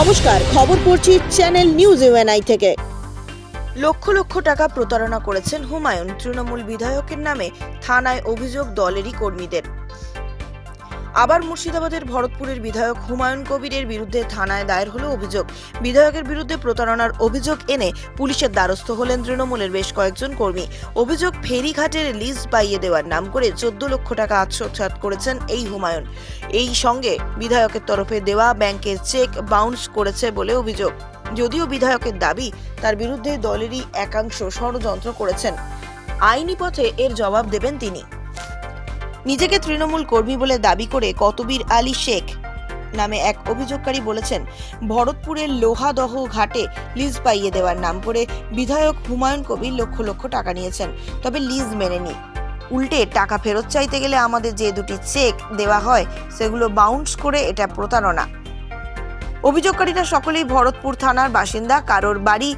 নমস্কার, খবর পড়ছি চ্যানেল নিউজ ইউএনআই থেকে। লক্ষ লক্ষ টাকা প্রতারণা করেছেন হুমায়ুন, তৃণমূল বিধায়কের নামে থানায় অভিযোগ দলেরই কর্মীদের। আবার মুর্শিদাবাদের ভরতপুরের বিধায়ক হুমায়ুন কবিরের বিরুদ্ধে থানায় দায়ের হলো অভিযোগ। বিধায়কের বিরুদ্ধে প্রতারণার অভিযোগ এনে পুলিশের দ্বারস্থ হলেন তৃণমূলের বেশ কয়েকজন কর্মী। অভিযোগ ফেরিঘাটের লিজ পাইয়ে দেওয়ার নাম করে চোদ্দ লক্ষ টাকা আত্মসাৎ করেছেন এই হুমায়ুন। এই সঙ্গে বিধায়কের তরফে দেওয়া ব্যাংকের চেক বাউন্স করেছে বলে অভিযোগ। যদিও বিধায়কের দাবি, তার বিরুদ্ধে দলেরই একাংশ ষড়যন্ত্র করেছেন। আইনি পথে এর জবাব দেবেন তিনি। নিজেকে তৃণমূল কর্মী বলে দাবি করে কতবীর আলী শেখ নামে এক অভিযোগকারী বলেছেন, ভরতপুরের লোহাদহ ঘাটে লিজ পাইয়ে দেওয়ার নাম করে বিধায়ক হুমায়ুন কবির লক্ষ লক্ষ টাকা নিয়েছেন। তবে লিজ মেনেনি উল্টে টাকা ফেরত চাইতে গেলে আমাদের যে দুটি চেক দেওয়া হয়, সেগুলো বাউন্স করে এটা প্রতারণা। অভিযোগকারীরা সকলেই ভরতপুর থানার বাসিন্দা, কারোর বাড়ি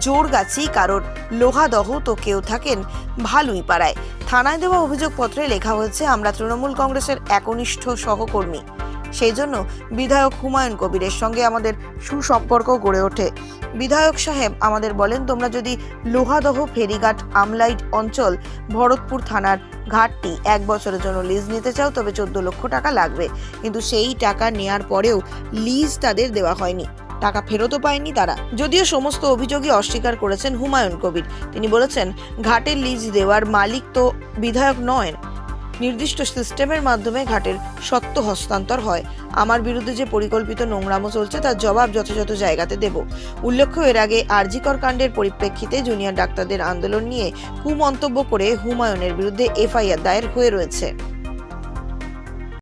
জোরগাছি কারোর লোহাদহ তো কেউ থাকেন ভালুই পাড়ায়। থানায় দেওয়া অভিযোগপত্রে লেখা হয়েছে, আমরা তৃণমূল কংগ্রেসের একনিষ্ঠ সহকর্মী। সেই জন্য বিধায়ক হুমায়ুন কবিরের সঙ্গে আমাদের সুসম্পর্ক গড়ে ওঠে। বিধায়ক সাহেব আমাদের বলেন, তোমরা যদি লোহাদহ ফেরিঘাট আমলাইট অঞ্চল, ভরতপুর থানার ঘাটটি এক বছরের জন্য লিজ নিতে চাও, তবে চোদ্দ লক্ষ টাকা লাগবে। কিন্তু সেই টাকা নেয়ার পরেও লিজ তাদের দেওয়া হয়নি। টাকা ফেরতও পায়নি তারা। যদিও সমস্ত অভিযোগই অস্বীকার করেছেন হুমায়ুন কবির। তিনি বলেছেন, ঘাটের লিজ দেওয়ার মালিক তো বিধায়ক নয়। নির্দিষ্ট সিস্টেমের মাধ্যমে ঘাটের সত্য হস্তান্তর হয়। আমার বিরুদ্ধে যে পরিকল্পিত নোংরামো চলছে, তার জবাব যথাযথ জায়গাতে দেব। উল্লেখ্য, এর আগে আরজিকর কাণ্ডের পরিপ্রেক্ষিতে জুনিয়র ডাক্তারদের আন্দোলন নিয়ে কুমন্তব্য করে হুমায়ুনের বিরুদ্ধে এফআইআর দায়ের হয়ে রয়েছে।